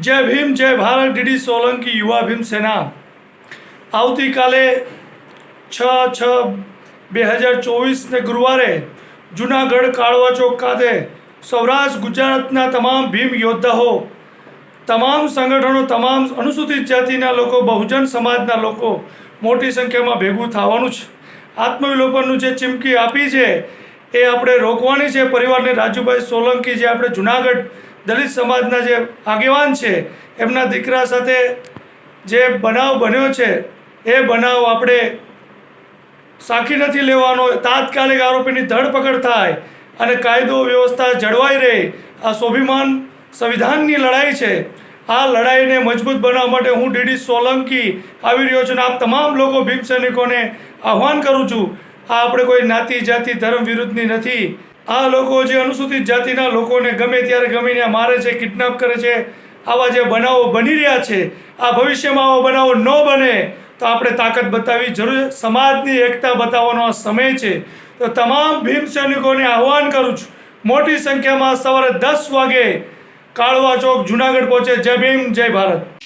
જય ભીમ, જય ભારત, ડીડી સોલંકી, યુવા ભીમ સેના. આવતીકાલે છ છ બે હજાર ચોવીસને ગુરુવારે જુનાગઢ કાળવા ચોક ખાતે સૌરાષ્ટ્ર, ગુજરાતના તમામ ભીમ યોદ્ધાઓ, તમામ સંગઠનો, તમામ અનુસૂચિત જાતિના લોકો, બહુજન સમાજના લોકો મોટી સંખ્યામાં ભેગું થવાનું છે. આત્મવિલોપનનું જે ચીમકી આપી છે, એ આપણે રોકવાની છે. પરિવારને રાજુભાઈ સોલંકી, જે આપણે જુનાગઢ દલિત સમાજના જે આગેવાન છે, એમના દીકરા સાથે જે બનાવ બન્યો છે, એ બનાવ આપણે સાખી નથી લેવાનો. તાત્કાલિક આરોપીની ધરપકડ થાય અને કાયદો વ્યવસ્થા જળવાઈ રહે. આ સ્વાભિમાન સંવિધાનની લડાઈ છે. આ લડાઈને મજબૂત બનાવવા માટે હું ડીડી સોલંકી આવી રહ્યો છું અને આપ તમામ લોકો ભીમ સૈનિકોને આહ્વાન કરું છું. આ આપણે કોઈ જ્ઞાતિ, જાતિ, ધર્મ વિરુદ્ધની નથી. આ લોકો જે અનુસૂચિત જાતિના લોકોને ગમે ત્યારે ગમે ત્યાં મારે છે, કિડનેપ કરે છે, આવા જે બનાવો બની રહ્યા છે, આ ભવિષ્યમાં આવા બનાવો ન બને, તો આપણે તાકાત બતાવવી જરૂર સમાજની એકતા બતાવવાનો આ સમય છે. તો તમામ ભીમ સૈનિકોને આહ્વાન કરું છું. મોટી સંખ્યામાં સવારે દસ વાગે કાળવા ચોક જુનાગઢ પહોંચે. જય ભીમ, જય ભારત.